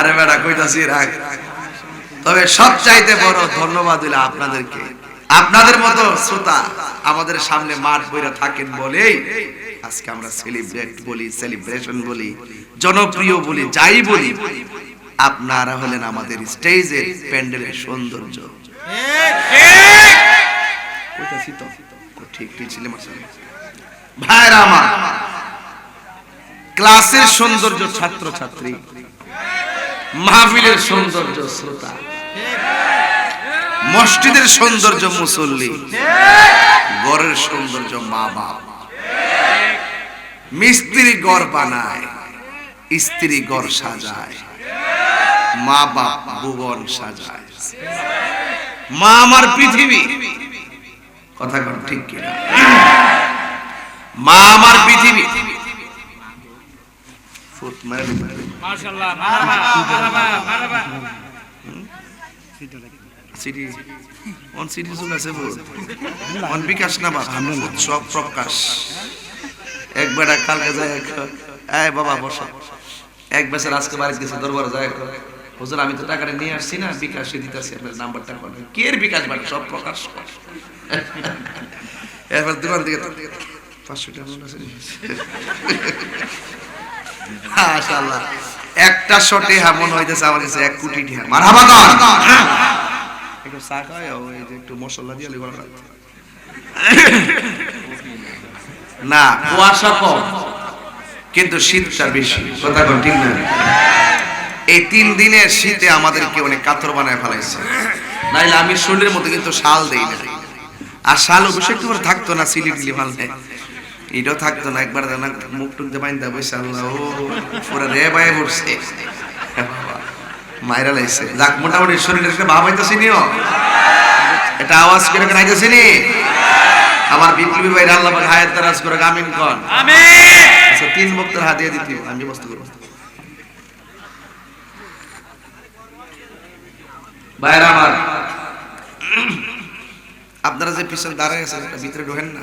আরে বেড়া কইতাছি, রাখ। তবে সব চাইতে বড় ধন্যবাদ দিলে আপনাদেরকে। আপনাদের মতো শ্রোতা আমাদের সামনে মাঠ বইরা থাকেন বলেই আজকে আমরা সেলিব্রেট বলি সেলিব্রেশন বলি, জনপ্রিয় বলি, যাই বলি, আপনারা হলেন আমাদের স্টেজের প্যান্ডেলের সৌন্দর্য। ভাইরা আমার, ক্লাসের সৌন্দর্য ছাত্র ছাত্রী মাহফিলের সৌন্দর্য শ্রোতা। মসজিদের সৌন্দর্য মুসল্লি। গড়ের সৌন্দর্য মা বাপ। মিস্ত্রি গড় বানায়, স্ত্রী গড় সাজায়, মা বাপ ভুবন সাজায়। মা আমার পৃথিবী। কথা ঠিক কিনা? মা আমার পৃথিবী। ফুট মারে মারে মাশাআল্লাহ মারহাবা মারহাবা মারহাবা অন আছে বল? অন বিকাশ না বাবা সব প্রকাশ কালকে যায় এই বাবা বসো। এক বছর আজকে বাড়ি গেছে দরবার যায় হুজুর আমি তো টাকাটা নিয়ে আসছি না বিকাশে দিতেছি আপনার নাম্বারটা কে এর বিকাশ বাড়ি? সব প্রকাশ কর। দোকান থেকে পাঁচশো টাকা আছে। মাশাআল্লাহ একটা শটে এমন হইতেছে আমার কাছে এক কোটি মারহাবা কর একটু চা ওই যে একটু মশলা দিয়ে না কুয়াশা কম কিন্তু শীতটা বেশি। কথা কোন ঠিক না? এই তিন দিনের শীতে আমাদেরকে অনেক কাতর বানায় ফেলাইছে। নাইলে আমি শরীরের মধ্যে কিন্তু শাল দেই না। আর শাল অবশ্যই একটু থাকতো না সিলি টিলি ফালতে এটাও থাকতো না একবার না মুখ টুক দিয়ে বাইন্দা বসে আল্লাহ ও পুরো রে বায়ে পড়ছে। মাইরা লাইছে। যাক মোটামুটি শরীরের একটা ভাব হইতেছে নিও। এটা আওয়াজ করে রাখতেছি নি? আমার বিপ্লবী ভাই আল্লাহ পাক হায়াত দারাজ করে আমিন কোন। আমিন। আচ্ছা তিন বক্তের হাত দিয়ে দিতে আমি ব্যবস্থা করব। ভাইরা আমার আপনারা যে পিছনে দাঁড়ায় আছেন ভিতরে ঢোকেন না।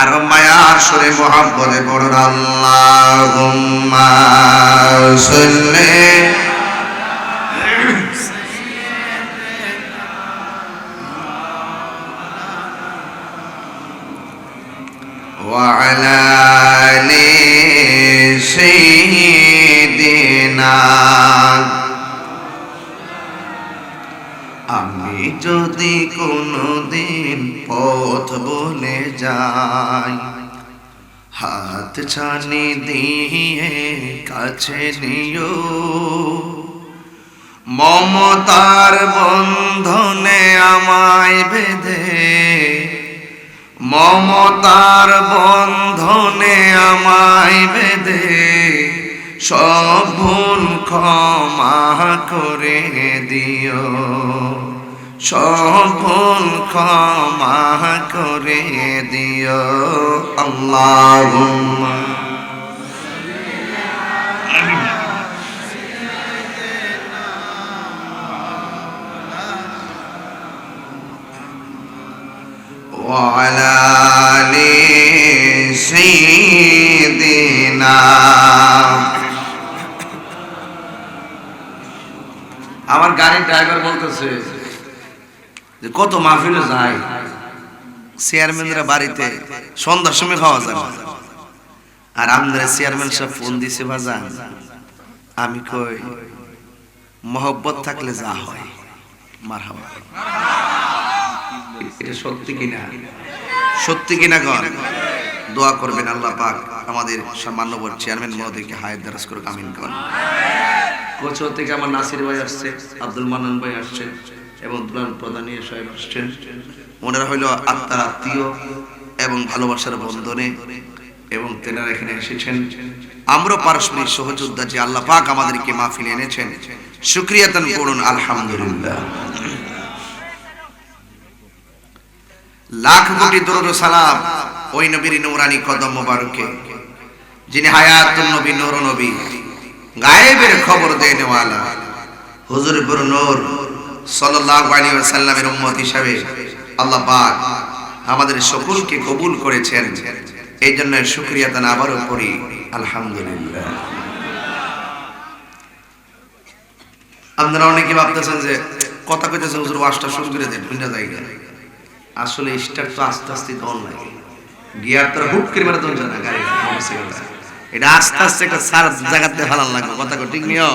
আর মায়ার সুরে মোহাম্মদে পড়ুন আল্লাহুম্মা সাল্লি وعلى آل سيدنا আমি যদি কোনোদিন পথ বলে যাই, হাত ছানি দিয়ে কাছে নিও। মমতার বন্ধনে আমায় বেঁধে, মমতার বন্ধনে আমায় বেঁধে। সব ভুল ক্ষমা করে দিও সব ভুল ক্ষমা করে দিও আল্লাহ وعلى গাড়ির ড্রাইভার বলতেছে যে কত মাহফিলে যায়? চেয়ারম্যানরা বাড়িতে সন্ধ্যার সময় খাওয়া যায় আর আমাদের চেয়ারম্যান সাহেব ফোন দিছে বাজান আমি কই, মহব্বত থাকলে যা হয় মার এটা সত্যি কিনা? সত্যি কিনা কর দোয়া করবেন আল্লাহ পাক আমাদের মান্যবর চেয়ারম্যান মহোদয়কে হায়াত দারাজ করে কামিন করেন কোচর থেকে আমার নাসির ভাই আসছে, আব্দুল মান্নান ভাই আসছে এবং দুলান প্রধানী সাহেব আসছেন। ওনারা হইল আত্মার আত্মীয় এবং ভালোবাসার বন্ধনে এবং তেনারা এখানে এসেছেন। আমরা পারস্পরিক সহযোদ্ধা যে আল্লাহ পাক আমাদেরকে মাহফিলে এনেছেন। শুক্রিয়াতান পড়ুন আলহামদুলিল্লাহ। লাখ কোটি দরুদ সালাম ওই নবীর নূরানি কদম মোবারকে, যিনি হায়াতুন নবী নূর নবী। গায়েবের খবর দেন ওয়ালা হুজুরপুর নূর সাল্লাল্লাহু আলাইহি ওয়াসাল্লামের উম্মত হিসাবে আল্লাহ পাক আমাদের সকলকে কবুল করেছেন। এই জন্য শুকরিয়া তান আবারও করি। আলহামদুলিল্লাহ। আপনারা অনেকে ভাবতেছেন যে কথা কইতেছেন, হুজুর ওয়াজটা শুরু করে দেন, ভিন্ন জায়গা আসলে স্টার্ট তো আস্তে আস্তে দন লাগে। গিয়ার তো হুট করে মারা দন যায় না, গাড়ি। এটা আস্তে আস্তে একটা সার জায়গাতে ভালো লাগবে। কথা ঠিক নিও?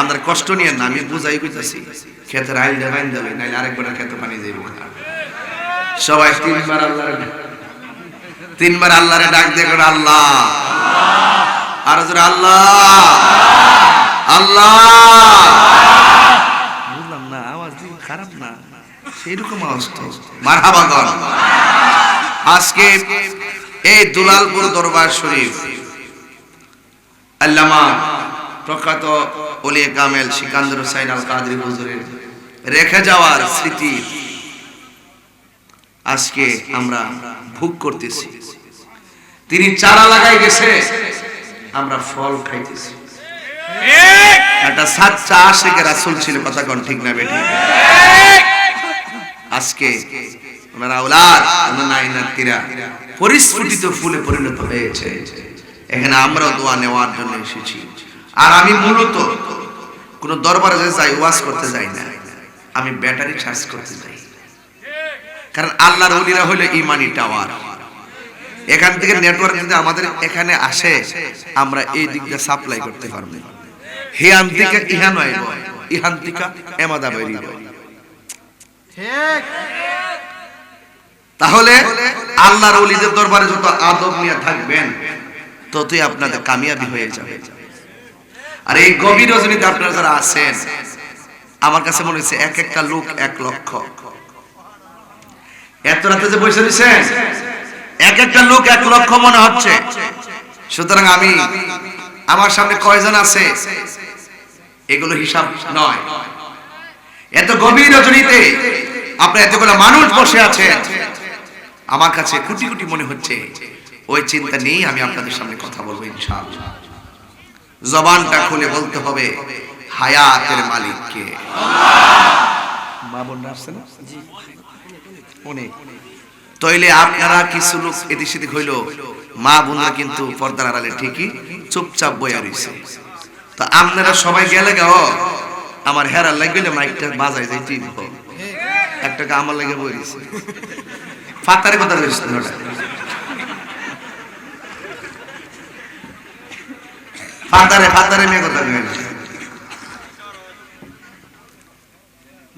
আমাদের কষ্ট নিয়ে না, আমি বুঝাই কইতাছি খেতের আইল দিয়ে বাইন যাবে নাইলে আরেকবার খেতে পানি যাবে সবাই তিনবার আল্লাহর তিনবার আল্লাহরে ডাক দিয়ে করে আল্লাহ। আর জোরে, আল্লাহ। আল্লাহ। বুঝলাম না, আওয়াজ খারাপ না। সেইরকম আওয়াজ তো। মারহাবাগন আজকে এই দুলালপুর দরবার শরীফ আল্লামা প্রখ্যাত ওলি কামেল সিকান্দর হুসাইন আল কাদরি হুজুরের রেখে যাওয়ার স্মৃতি আজকে আমরা ভোগ করতেছি। তিনি চারা লাগাই গেছে, আমরা ফল খাইতেছি। একটা সাচ্চা আশেকে রাসূল ছিল, কথা কোন ঠিক না বেটি আজকে ওনারা আওলাদ, ওনারা পরিস্ফুটিত ফুলে পরিণত হয়েছে। এখানে আমরাও দোয়া নেওয়ার জন্য এসেছি। আর আমি মূলত কোন দরবারে যে যাই ওয়াজ করতে যাই না। আমি ব্যাটারি চার্জ করতে যাই। কারণ আল্লাহর ওলিরা হলো ইমানি টাওয়ার। এখান থেকে নেটওয়ার্ক যদি আমাদের এখানে আসে আমরা এই দিক দিয়ে সাপ্লাই করতে পারব। হিয়ান থেকে ইহান আইব ইহান থেকে এমাদা বেরিয়ে তাহলে আল্লাহর ওলিদের দরবারে যত আদব নিয়ে থাকবেন ততই আপনাদের কামিয়াবি হয়ে যাবে। আর এই গভীর রজনীতে আপনারা যারা আছেন, আমার কাছে মনে হচ্ছে এক একটা লোক এক লক্ষ। এত রাতে যে বসে দিচ্ছেন এক একটা লোক এক লক্ষ মনে হচ্ছে। সুতরাং আমি, আমার সামনে কয়জন আছে, এগুলো হিসাব নয়। এত গভীর রজনীতে আপনার এতগুলো মানুষ বসে আছেন, আমার কাছে কোটি কোটি মনে হচ্ছে। ওই চিন্তা নেই আমি আপনাদের সামনে কথা বলব ইনশাআল্লাহ। জবানটা খুলে বলতে হবে হায়াতের মালিক কে মা না? তইলে আপনারা কিছু লোক এদিক সেদিক হইল, মা বোনরা কিন্তু পর্দার আড়ালে ঠিকই চুপচাপ বইয়া রইছে। তো আপনারা সবাই গেলে গাও আমার হেরার লাগলে মাইকটা বাজাই যাই ঠিক একটা আমার লাগে বই রইছে। ফাতারে কথা বলিস না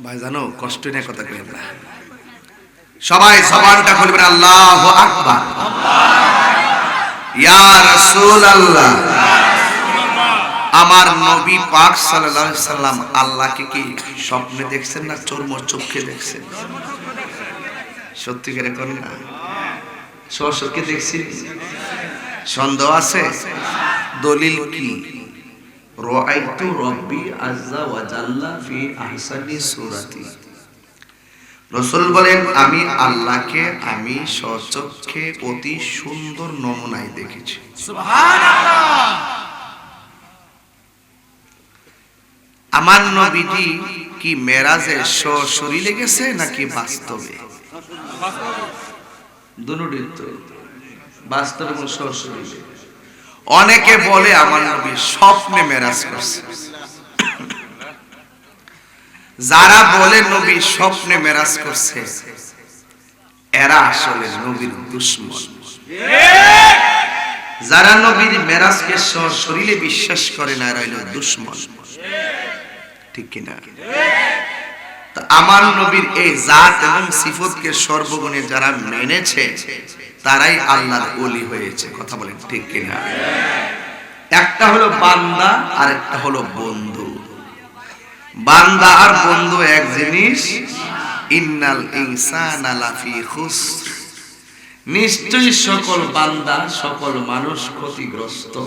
ভাই, জানো, কষ্ট নিয়ে কথা সবাই আল্লাহু রাসূলুল্লাহ। আমার নবী পাক সাল্লাম আল্লাহকে কি স্বপ্নে দেখছেন না চর্ম চোখে দেখছেন? সত্যি করে করেন না? দেখছি সন্দেহ আছে? দলিল কি? রাআইতু রাব্বি আজ্জা ওয়া জাল্লা ফি আহসানি সূরাতি। রসুল বলেন আমি আল্লাহকে আমি সচক্ষে অতি সুন্দর নমুনায় দেখেছি। আমার নবীজি কি মেরাজে শরীরে গেছে নাকি বাস্তবে? দুটোই তো। বাস্তবে এবং শরীরে অনেকে বলে আমার নবী স্বপ্নে মেরাজ করছে। যারা বলে নবী স্বপ্নে মেরাজ করছে, এরা আসলে নবীর দুশ্মন। যারা নবীর মেরাজকে শরীরে বিশ্বাস করে না, এরা হইল দুশ্মন। ঠিক কিনা? আমার নবীর এই জাত এবং সিফতকে সর্বগুণে যারা মেনেছে তারাই আল্লাহর ওলি হয়েছে। কথা বলেন ঠিক কিনা? একটা হলো বান্দা আর একটা হলো বন্ধু। বান্দা আর বন্ধু এক জিনিস, ইন্নাল ইনসানা লাফি খুসর। নিশ্চয়ই সকল বান্দা, সকল মানুষ ক্ষতিগ্রস্ত।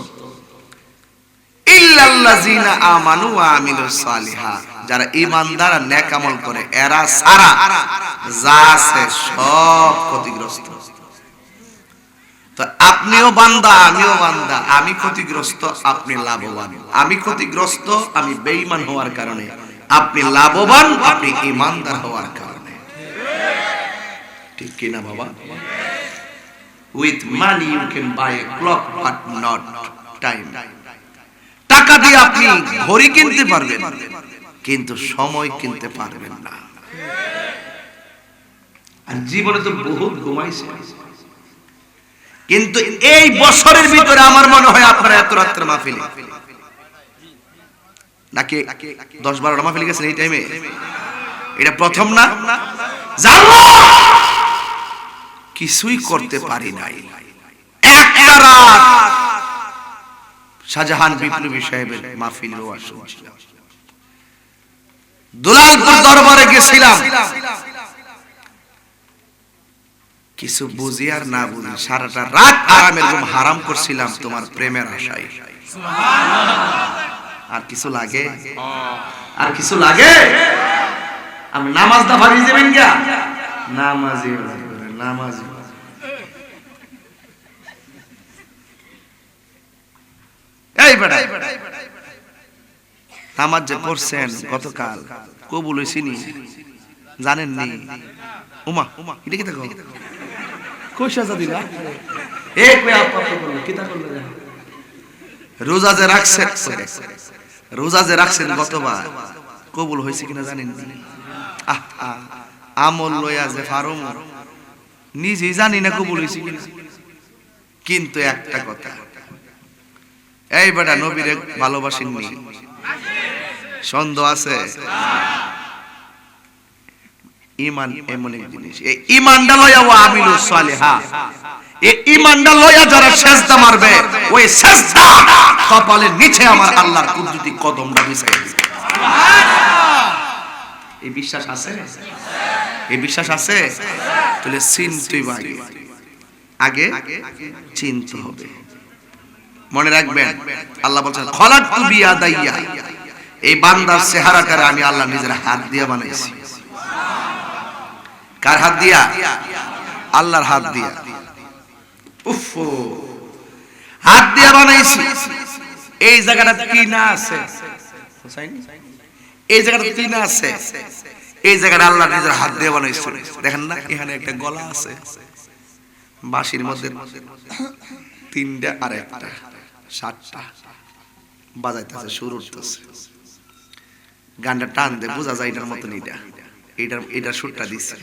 ইল্লাল্লাযিনা আমানু ওয়া আমিলুস সালিহা। যারা ঈমানদার নেক আমল করে, এরা সারা যা আছে সব ক্ষতিগ্রস্ত। আপনিও বান্দা, আমিও বান্দা। আমি ক্ষতিগ্রস্ত, আপনি লাভবান। আমি ক্ষতিগ্রস্ত, আমি বেঈমান হওয়ার কারণে। আপনি লাভবান, আপনি ঈমানদার হওয়ার কারণে। ঠিক কি না বাবা? With money you can buy a clock but not time টাকা দিয়ে আপনি ঘড়ি কিনতে পারবেন, কিন্তু সময় কিনতে পারবেন না। আর জীবনে তো বহুত ঘুমাইছে। কিন্তু এই বছরের ভিতরে আমার মনে হয় আপনারা এত রাত্রে মাহফিল। নাকি দশ বারোটা মাহফিল গেছেন এই টাইমে এটা প্রথম না? কিছুই করতে পারি নাই। একটা রাত শাহজাহান বিপ্লবী সাহেবের মাহফিল দুলালপুর দরবারে গেছিলাম। কিছু বুঝি আর না বুঝি, সারাটা রাত আরামের ঘুম হারাম করছিলাম তোমার প্রেমের আশায়। আর কিছু লাগে? আর কিছু লাগে? আমি নামাজ দা ভাবি দেবেন গা নামাজি নামাজি নামাজ যে পড়ছেন গতকাল, কবুল হয়েছিনি জানেন নি উমা, এটা কি দেখো? রোজা যে রাখছেন রোজা যে রাখছেন গতবার কবুল হয়েছে কিনা জানেন আহ, আমল লয়া যে ফারুম নিজেই জানি না কবুল হয়েছে কিনা। কিন্তু একটা কথা এই বেটা নবীরে ভালোবাসেননি। সন্দেহ আছে? ইমান এমন এক জিনিস। এই ইমানটা লয়া ও আমিলু সালিহা। এই ইমানটা লয়া যারা সেজদা মারবে, ওই সেজদা কপালের নিচে আমার আল্লাহর কুদরতি কদমটা বিছাই দিবে। এই বিশ্বাস আছে? এই বিশ্বাস আছে? তাহলে চিনতেই আগে আগে চিনতে হবে। মনে রাখবেন, আল্লাহ বলছেন খলাক বিয়া দাইয়া এই বান্দার চেহারাটারে আমি আল্লাহ নিজের হাত দিয়ে বানাইছি। কার হাত দিয়া? আল্লাহর হাত দিয়া। উফ হাত দিয়া বানাইছি। এই জায়গাটা তিনা আছে। এই জায়গাটা তিনা আছে। এই জায়গাটা আল্লাহ নিজের হাত দিয়ে বানাইছে। দেখেন না, এখানে একটা গলা আছে। বাঁশির মধ্যে তিনটা আর একটা, সাতটা বাজাইতেছে, সুর উঠতেছে। গানটা টান দে, বোঝা যায় এটার মতন এটা। এটার এটার সুরটা দিচ্ছে